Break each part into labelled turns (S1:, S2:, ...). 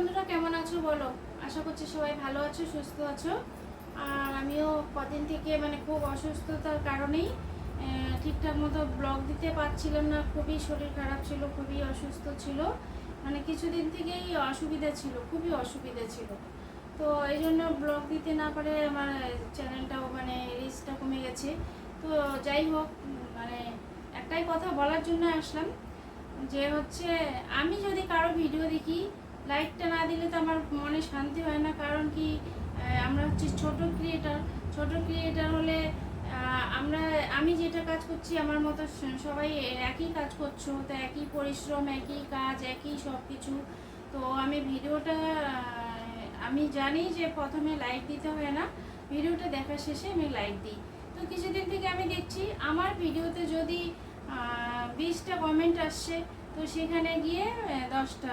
S1: বন্ধুরা, কেমন আছো বলো? আশা করছি সবাই ভালো আছো, সুস্থ আছো। আর আমিও কদিন থেকে মানে খুব অসুস্থতার কারণেই ঠিকঠাক মতো ব্লগ দিতে পারছিলাম না। খুবই শরীর খারাপ ছিল, খুবই অসুস্থ ছিল। মানে কিছুদিন থেকেই অসুবিধা ছিল, খুবই অসুবিধা ছিল। তো এই জন্য ব্লগ দিতে না পারে আমার চ্যানেলটাও মানে রিচটা কমে গেছে। তো যাই হোক মানে একটাই কথা বলার জন্য আসলাম যে হচ্ছে, আমি যদি কারও ভিডিও দেখি লাইকটা না দিলে তো আমার মনে শান্তি হয় না, কারণ কি আমরা হচ্ছে ছোট ক্রিয়েটার ছোট ক্রিয়েটার হলে আমরা, আমি যেটা কাজ করছি, আমার মতো সবাই একই কাজ করছ, তো একই পরিশ্রম, একই কাজ, একই সব কিছু তো আমি ভিডিওটা আমি জানি যে প্রথমে লাইক দিতে হয় না, ভিডিওটা দেখার শেষে আমি লাইক দিই। তো কিছুদিন থেকে আমি দেখছি, আমার ভিডিওতে যদি বিশটা কমেন্ট আসছে, তো সেখানে গিয়ে দশটা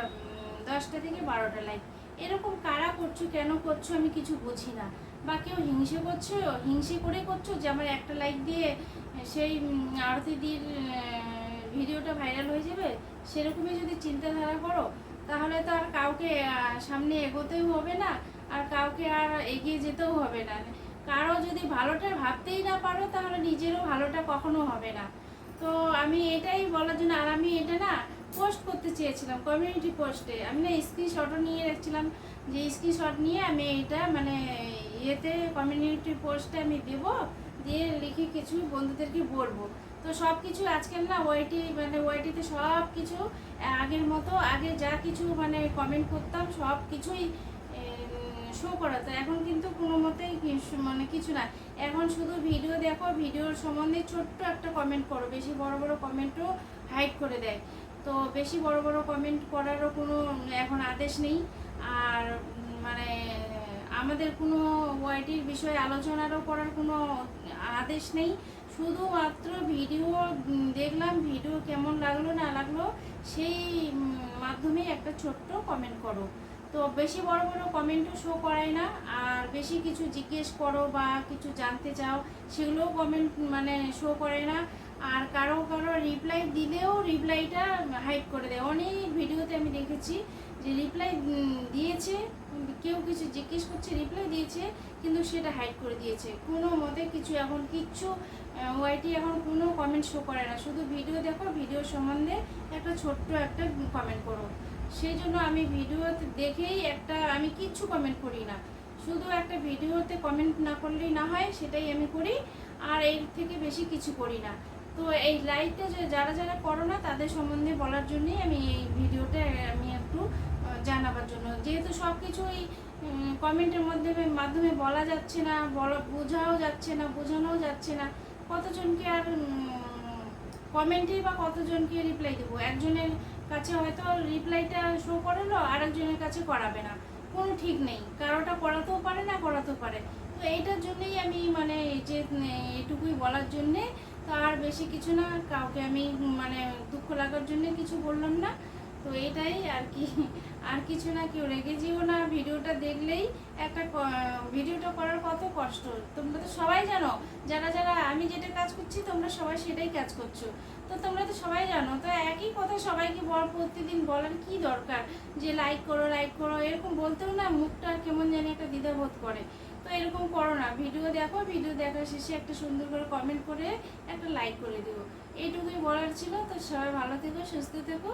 S1: দশটা থেকে বারোটা লাইক এরকম কারা করছ, কেন করছ, আমি কিছু বুঝি না। বা কেউ হিংসে করছ, হিংসে করে করছ যে আমার একটা লাইক দিয়ে সেই আরতিদির ভিডিওটা ভাইরাল হয়ে যাবে? সেরকমই যদি চিন্তাধারা করো, তাহলে তো আর কাউকে সামনে এগোতেও হবে না, আর কাউকে আর এগিয়ে যেতেও হবে না। কারও যদি ভালোটা ভাবতেই না পারো, তাহলে নিজেরও ভালোটা কখনো হবে না। তো আমি এটাই বলার জন্য, আর আমি এটা না পোস্ট করতে চেয়েছিলাম কমিউনিটি পোস্টে আমি না স্ক্রিনশটও নিয়ে রাখছিলাম যে স্ক্রিনশট নিয়ে আমি এটা মানে ইয়েতে কমিউনিটি পোস্টে আমি দেব, দিয়ে লিখে কিছু বন্ধুদেরকে বলব। তো সব কিছু আজকাল না ওয়াইটি মানে ওয়াইটিতে সব কিছু আগের মতো আগে যা কিছু মানে কমেন্ট করতাম সব কিছুই শো করাতো এখন কিন্তু কোনো মতেই মানে কিছু না। এখন শুধু ভিডিও দেখো ভিডিওর সম্বন্ধে ছোট্ট একটা কমেন্ট করো, বেশি বড় বড় কমেন্টও হাইড করে দেয়। তো বেশি বড় বড় কমেন্ট করারও কোনো এখন আদেশ নেই। আর মানে আমাদের কোনো ওয়াইটির বিষয়ে আলোচনারও করার কোনো আদেশ নেই। শুধুমাত্র ভিডিও দেখলাম ভিডিও কেমন লাগল, না লাগল, সেই মাধ্যমে একটা ছোট্ট কমেন্ট করো। তো বেশি বড় বড় কমেন্টও শো করায় না। আর বেশি কিছু জিজ্ঞেস করো বা কিছু জানতে চাও, সেগুলোও কমেন্ট মানে শো করে না। আর কারও কারও রিপ্লাই দিলেও রিপ্লাইটা হাইড করে দেয়। অনেক ভিডিওতে আমি দেখেছি যে রিপ্লাই দিয়েছে, কেউ কিছু জিজ্ঞেস করছে রিপ্লাই দিয়েছে, কিন্তু সেটা হাইড করে দিয়েছে। কোনো মতে কিছু এখন কিচ্ছু ওয়াইটি এখন কোনো কমেন্ট শো করে না। শুধু ভিডিও দেখো ভিডিও সম্বন্ধে একটা ছোট্ট একটা কমেন্ট করো। সেই জন্য আমি ভিডিওতে দেখেই একটা, আমি কিচ্ছু কমেন্ট করি না। শুধু একটা ভিডিওতে কমেন্ট না করলেই না হয়, সেটাই আমি করি, আর এর থেকে বেশি কিছু করি না। তো এই লাইভটা যে যারা যারা করো না, তাদের সম্বন্ধে বলার জন্যই আমি এই ভিডিওটা আমি একটু জানাবার জন্য। যেহেতু সব কিছুই কমেন্টের মাধ্যমে মাধ্যমে বলা যাচ্ছে না, বলা, বোঝাও যাচ্ছে না, বোঝানোও যাচ্ছে না, কতজনকে আর কমেন্টেই বা কতজনকে রিপ্লাই দেবো? একজনের কাছে হয়তো রিপ্লাইটা শো করালো, আরেকজনের কাছে করাবে না। কোনো ঠিক নেই। কারোটা করাতেও পারে না, করাতেও পারে। তো এইটার জন্যেই আমি মানে যে এটুকুই বলার জন্যে, তো আর বেশি কিছু না। কাউকে আমি মানে দুঃখ লাগার জন্য কিছু বললাম না। এটাই আর কি, আর কিছু না কেউ রেগে যেও না। ভিডিওটা দেখলেই একটা ভিডিওটা করার কত কষ্ট। তোমরা তো সবাই জানো, যারা যারা আমি যেটা কাজ করছি, তোমরা সবাই সেটাই কাজ করছ। তো তোমরা তো সবাই জানো, তো একই কথা সবাইকে বল, প্রতিদিন বলার কি দরকার? যে লাইক করো লাইক করো, এরকম বলতেও না মুখটা কেমন জানি একটা দ্বিধাবোধ করে। তো এরকম করো না, ভিডিও দেখো, ভিডিও দেখার শেষে একটা সুন্দর করে কমেন্ট করে একটা লাইক করে দেবো এইটুকুই বলার ছিল, তো সবাই ভালো থেকো, সুস্থ থেকো।